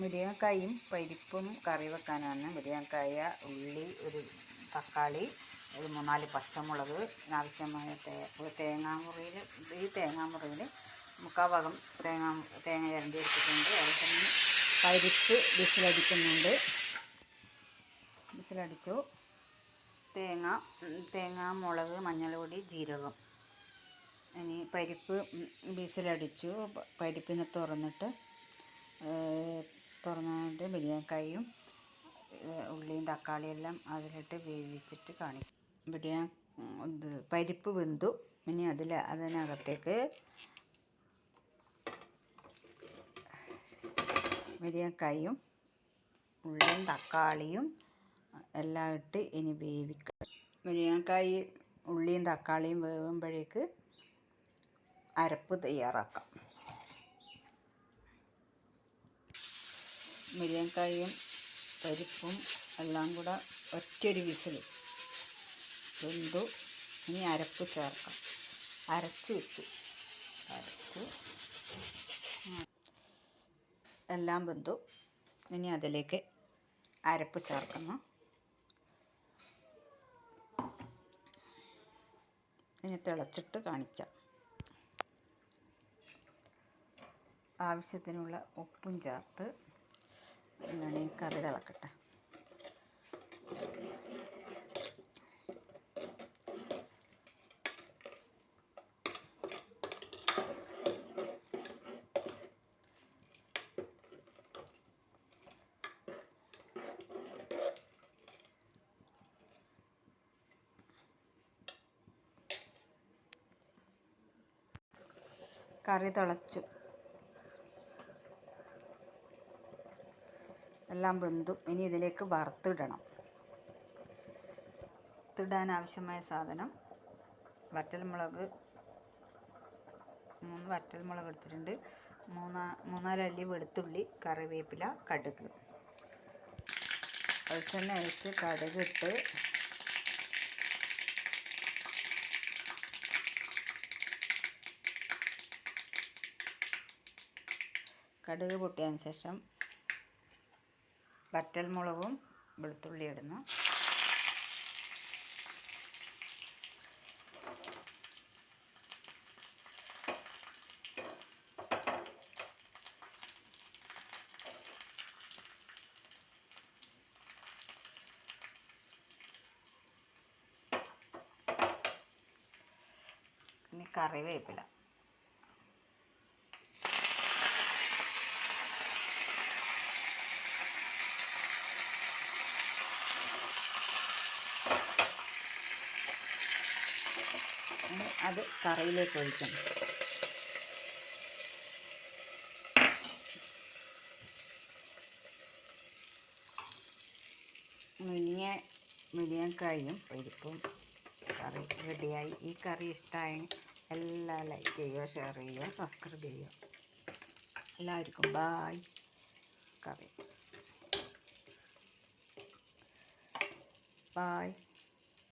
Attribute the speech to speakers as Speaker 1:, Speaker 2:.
Speaker 1: മുരിങ്ങക്കായും പരിപ്പും കറി വെക്കാനാണ്. മുരിങ്ങക്കായ ഉള്ളി ഒരു തക്കാളി ഒരു മൂന്നാൽ പച്ചമുളക് ആവശ്യമായ തേ തേങ്ങാമുറിയിൽ ഈ തേങ്ങാമുറിയിൽ മുക്കാൽ ഭാഗം തേങ്ങ തേങ്ങ ചിരണ്ടി എടുത്തിട്ടുണ്ട്. അതുപോലെ പരിപ്പ് വിസിലടിക്കുന്നുണ്ട്. വിസിലടിച്ചു. തേങ്ങ തേങ്ങ മുളക് മഞ്ഞൾപൊടി ജീരകം. ഇനി പരിപ്പ് വിസിലടിച്ചു. പരിപ്പിനെ തുറന്നിട്ട് തുറന്നിട്ട് ബിരിയാണിക്കായും ഉള്ളിയും തക്കാളിയും എല്ലാം അതിലിട്ട് വേവിച്ചിട്ട് കാണിക്കും. ബിരിയാണി ഇത് പരിപ്പ് വെന്തു. ഇനി അതിൽ അതിനകത്തേക്ക് ബിരിയാണിക്കായും ഉള്ളിയും തക്കാളിയും എല്ലാം ഇട്ട് ഇനി വേവിക്കുക ബിരിയാണിക്കായി ഉള്ളിയും തക്കാളിയും വേവുമ്പോഴേക്ക് അരപ്പ് തയ്യാറാക്കാം. മുരിങ്ങക്കായും പരിപ്പും എല്ലാം കൂടെ ഒറ്റൊരു വിസിൽ വെന്തു. ഇനി അരപ്പ് ചേർക്കാം. അരച്ച് വെച്ചു. അരച്ച് എല്ലാം വെന്തു. ഇനി അതിലേക്ക് അരപ്പ് ചേർക്കുന്നു. ഇനി തിളച്ചിട്ട് കാണിക്കാം. ആവശ്യത്തിനുള്ള ഉപ്പും ചേർത്ത് എന്താണ് ഈ കറി തിളക്കട്ടെ. കറി തിളച്ചു. എല്ലാം വെന്തു. ഇനി ഇതിലേക്ക് വറുത്തിടണം. വറുത്തിടാൻ ആവശ്യമായ സാധനം വറ്റൽമുളക്. മൂന്ന് വറ്റൽമുളക് എടുത്തിട്ടുണ്ട്. മൂന്നാ മൂന്നാലല്ലി വെളുത്തുള്ളി കറിവേപ്പില കടുക്. വെളിച്ചെണ്ണ അഴിച്ച് കടുകിട്ട് കടുക് പൊട്ടിയതിന് ശേഷം വറ്റൽമുളകും വെളുത്തുള്ളി ഇടുന്നു. ഇനി കറിവേപ്പില. അത് കറിയിലേക്ക് ഒഴിക്കണം. മുരിങ്ങ മുരിങ്ങക്കായും പരിപ്പും കറി റെഡിയായി. ഈ കറി ഇഷ്ടമായി എല്ലാം ലൈക്ക് ചെയ്യുക ഷെയർ ചെയ്യുക സബ്സ്ക്രൈബ് ചെയ്യുക. എല്ലാവർക്കും ബായ്. കറി. ബായ്.